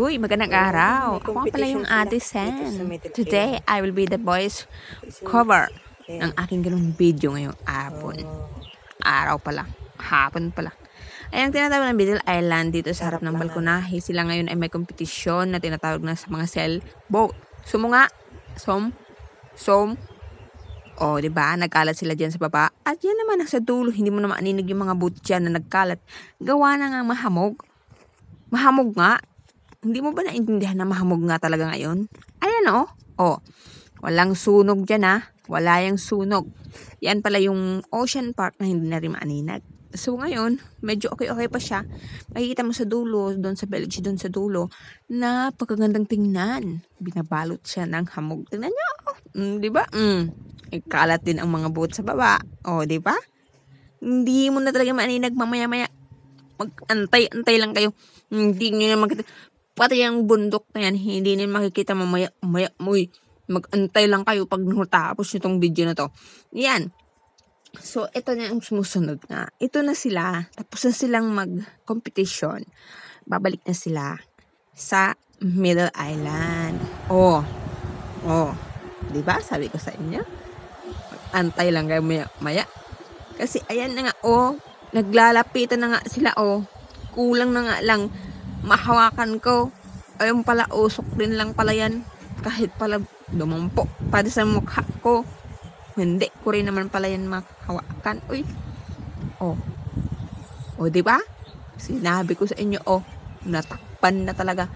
Huy, magandang araw. Ako nga pala yung ate Sen. Today, I will be the voice cover ng aking ganung video ngayong hapon. Araw pala. Hapon pala. Ay, ang tinatawag ng Middle Island dito sa harap ng balkonahe. Sila ngayon ay may kompetisyon na tinatawag na sa mga sailboat. Sumo nga. Som. Som. O, di ba? Nagkalat sila dyan sa baba. At yan naman nasa dulo. Hindi mo na maaninig yung mga boat dyan na nagkalat. Gawa na nga mahamog. Mahamog nga. Hindi mo ba naintindihan na mahamog nga talaga ngayon? Ayan o. Oh. Walang sunog dyan ha. Wala yung sunog. Yan pala yung Ocean Park na hindi na rin maaninag. So ngayon, medyo okay-okay pa siya. Makikita mo sa dulo, doon sa village, doon sa dulo, na pagkagandang tingnan. Binabalot siya ng hamog. Tingnan niyo. Mm, di ba? Mm. Ikalat din ang mga boat sa baba. O, di ba? Hindi mo na talaga maaninag mamaya-maya. Mag-antay-antay lang kayo. Hindi nyo na makita. Pati yung bundok na yan, hindi nyo makikita mamaya, mamaya, muy. Mag-antay lang kayo pag natapos itong video na to. Yan. So, ito na ang sumusunod na. Ito na sila. Tapos na silang mag-competition. Babalik na sila sa Middle Island. Oh. Oh. Di ba? Sabi ko sa inyo. Antay lang kayo maya, maya. Kasi ayan na nga, oh. Naglalapitan na nga sila, oh. Kulang na nga lang. Mahawakan ko. Ayun pala, usok din lang pala yan. Kahit pala dumampo. Pati sa mukha ko. Hindi ko rin naman pala yan makahawakan. Uy. Oh. Oh, di ba? Sinabi ko sa inyo, oh. Natakpan na talaga.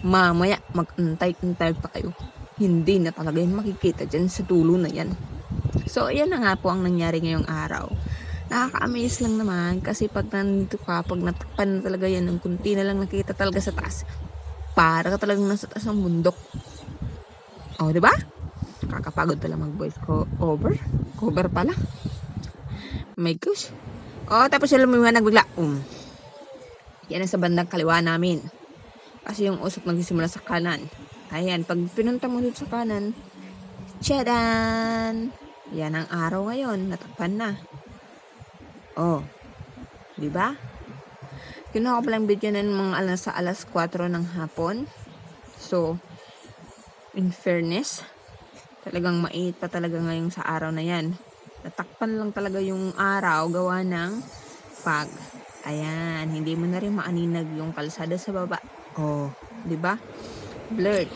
Mamaya, mag-antay-antay pa kayo. Hindi na talaga yan makikita dyan sa dulo na yan. So, ayan na nga po ang nangyari ngayong araw. Nakaka-amaze lang naman kasi pag nandito ka, pag natakpan na talaga yan, ng kunti na lang nakita talaga sa taas. Para ka talagang nasa taas ng bundok. O, di ba? Kakapagod pala mag-voice ko over. Cover pala. My gosh. O, tapos sila lumiwanag bigla. Um. Yan ang sa bandang kaliwa namin. Kasi yung usok nagsisimula sa kanan. Ayan, pag pinunta mo dito sa kanan, Tchadan! Yan ang araw ngayon, natakpan na. Oh, di ba? Kinuha ko palang video na ng mga alas sa alas 4 ng hapon. So, in fairness, talagang mainit pa talaga ngayon sa araw na yan. Natakpan lang talaga yung araw gawa ng pag. Ayan, hindi mo na rin maaninag yung kalsada sa baba. Oh, di ba? Blurred.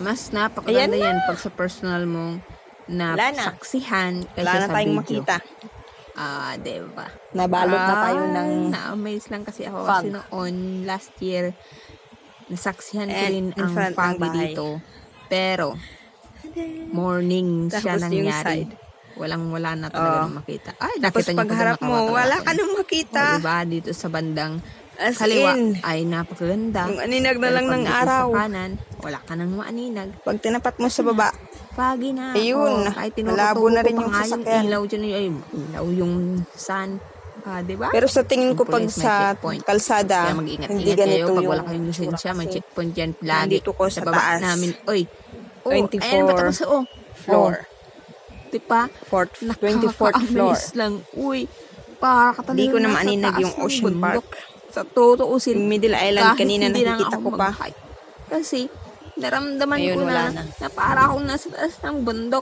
Mas napakaganda yan pag sa personal mong na Wala na. saksihan kaysa Wala na sa tayong video. makita. Ah, di ba? Nabalot na tayo Ah, ng Na-amaze lang kasi ako fog. kasi noon, last year, nasaksihan ko And rin in ang front ng foggy bahay. dito. Pero, morning siya Tapos yung nangyari. side. Walang wala na talaga Oo. na makita. Ay, Tapos nakita niyo pa pagharap doon, mo, wala talaga ka ako. nang makita. O, diba? Dito sa bandang As kaliwa in, ay napakaganda. yung aninag na Pero lang pag ng dito araw. Sa kanan, wala ka nang maaninag. Pag tinapat mo sa baba, Pagi na. Ayun, Oh, kahit malabo na rin yung sasakyan. ilaw dyan, ay, ilaw yung sun. Ah, di ba? pero sa tingin ko pag sa kalsada, hindi ingat kayo ganito pag wala kayong lisensya, may checkpoint dyan lagi. nandito ko sa baba taas. namin. Oy. Oh, 24 ayan ba tapos oh. floor. Oh, di ba? Fourth, 24th floor. Lang. Uy, para ka talaga Hindi ko na maaninag yung ng Ocean. Park. Sa tutuusin. Yung Middle Island, kanina nakikita ako ko pa. Kasi, naramdaman Ngayon, ko na, na. na para akong nasa taas ng bundok.